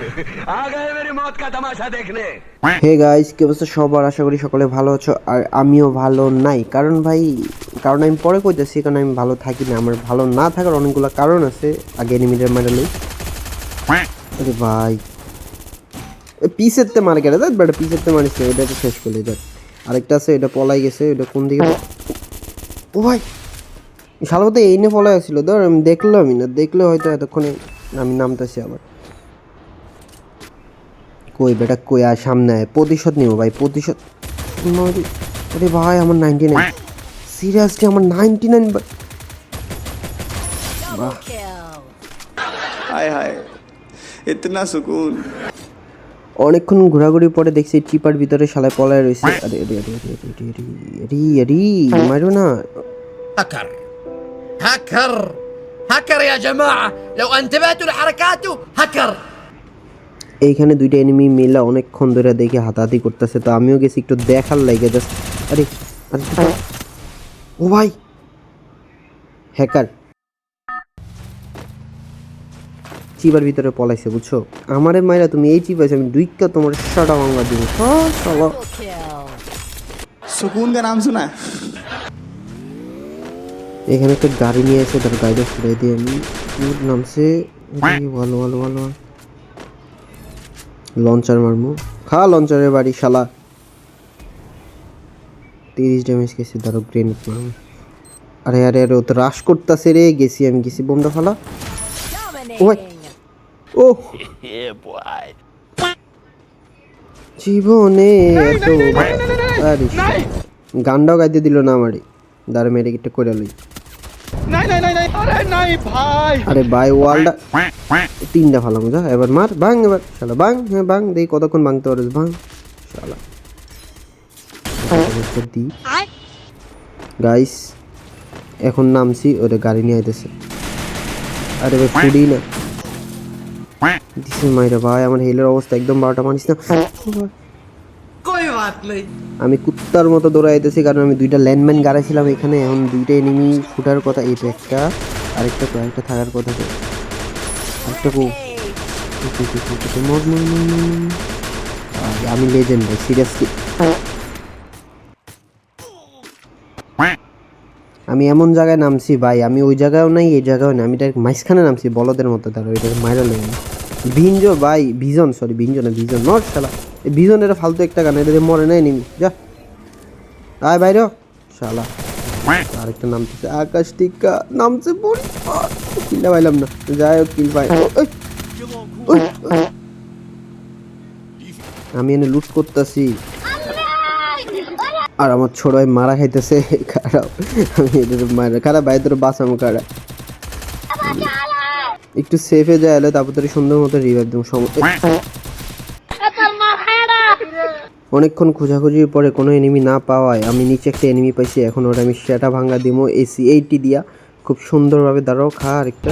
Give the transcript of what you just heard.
आ गए मेरी मौत का तमाशा देखने হে গাইস কি অবস্থা সবার আশা করি সকলে ভালো আছো আর আমিও ভালো নাই কারণ ভাই কারণ আমি পরে কইতেছি কারণ আমি ভালো থাকি না আমার ভালো না থাকার অনেকগুলো কারণ আছে আগে এনিমিটার মারা লই আরে ভাই পিসের তে মারে গেলে দেখ বেটা পিসের তে মারিছে এটা তো শেষ করলে দেখ আরেকটা আছে এটা পলাই গেছে এটা কোন দিকে ও ভাই শালা তো এই নিয়ে পলাই আসছিল ধর আমি দেখলামই না দেখলে হয়তো এতক্ষণে আমি নামতেছি আবার কই বেটা কই? আর সামনে আয় প্রতিশোধ নেব ভাই প্রতিশোধ আরে ভাই আমার নাইনটি নাইন সিরিয়াসলি আমার নাইনটি নাইন হায় হায় এতনা সুকুন। অনেকক্ষণ ঘোরাঘুরি পরে দেখছি চিপার ভিতরে শালায় পলায় রয়েছে। আরে আরে আরে আরে আরে আরে আরে মারো না। হাকার হাকার হাকার يا جماعة لو انتبهتوا لحركاته হাকার। এইখানে দুইটা এনিমি মেলা অনেকক্ষণ ধরে দেখে হাতাহাতি করতেছে তো আমিও গেছি একটু দেখার লাগে জাস্ট আরে ও ভাই! হ্যাকার চিবার ভিতরে পলাইছে বুঝছ? আমারে মাইরা তুমি এই চিবাইছো আমি দুইকা তোমার সাটা ভাঙা দিব। নাম শোনা। এখানে একটা গাড়ি নিয়ে এসে তার গাড়িটা ফিরে দিয়ে আমি নামছে। ভালো ভালো ভালো লঞ্চার মারমু খা লঞ্চারের বাড়ি শালা তিরিশ ড্যামেজ গেছে ধরো গ্রেনেড মারমু আরে আরে আরে ও তো রাশ করতেছে রে গেছি আমি গেছি বোমটা ফালা ও ভাই ও জীবনে এত আরে গানটাও গাইতে দিল না আমারে দাঁড়া মেরে একটা করে লই আরে মার ভাঙ এবার হ্যাঁ দেখি কতক্ষণ গাইস এখন নামছি, ওরে গাড়ি নিয়ে আইতেছে। আরে ভাই ফুডি না। দিছে মাইরা, ভাই, আমার হেলের অবস্থা একদম বারোটা মানিস না। কই বাত আমি কুত্তার মতো দৌড়াইতেছি কারণ আমি দুইটা ল্যান্ডম্যান গাড়াইছিলাম এখানে। এখন দুইটা এনিমি ফুটার কথা, এই একটা, আরেকটা তো একটা থাকার কথা একটা কো। আমি লেজেন্ড ভাই সিরিয়াসলি আমি এমন জায়গায় নামছি ভাই, আমি ওই জায়গায়ও নাই, এই জায়গায়ও নাই। আমি ডাইরেক্ট মাইসখানে নামছি, বলদের মতো। তারা ওইটা মাইরা লেগে ভিনজো ভাই, ভিজন সরি ভিনজো না, ভিজন নট খেলা ভিজন এটা ফালতু একটা গান এটা মরে নাই নিমি। যা। আয় বাইরে শালা। আরেকটা নামতেছে আকাশ টিকা নামছে পড়ি কিল্লা পাইলাম না। যাই হোক, কিল পাই। আমি এনে লুট করতেছি। আর আমার ছোট ভাই মারা খাইতেছে। খারাপ। আমি এদের মারা খারাপ ভাই তোর বাঁচামো খারাপ একটু সেফে যায়, তারপর তোর সুন্দর মতো রিভাইভ দেবো। সম- অনেকক্ষণ খোঁজাখুঁজির পরে কোনো এনিমি না পাওয়ায় আমি নিচে একটা এনিমি পাইছি এখন ওটা আমি সেটা ভাঙা দিব এসি এইটি দিয়া। খুব সুন্দরভাবে দাঁড়াও খা আরেকটা।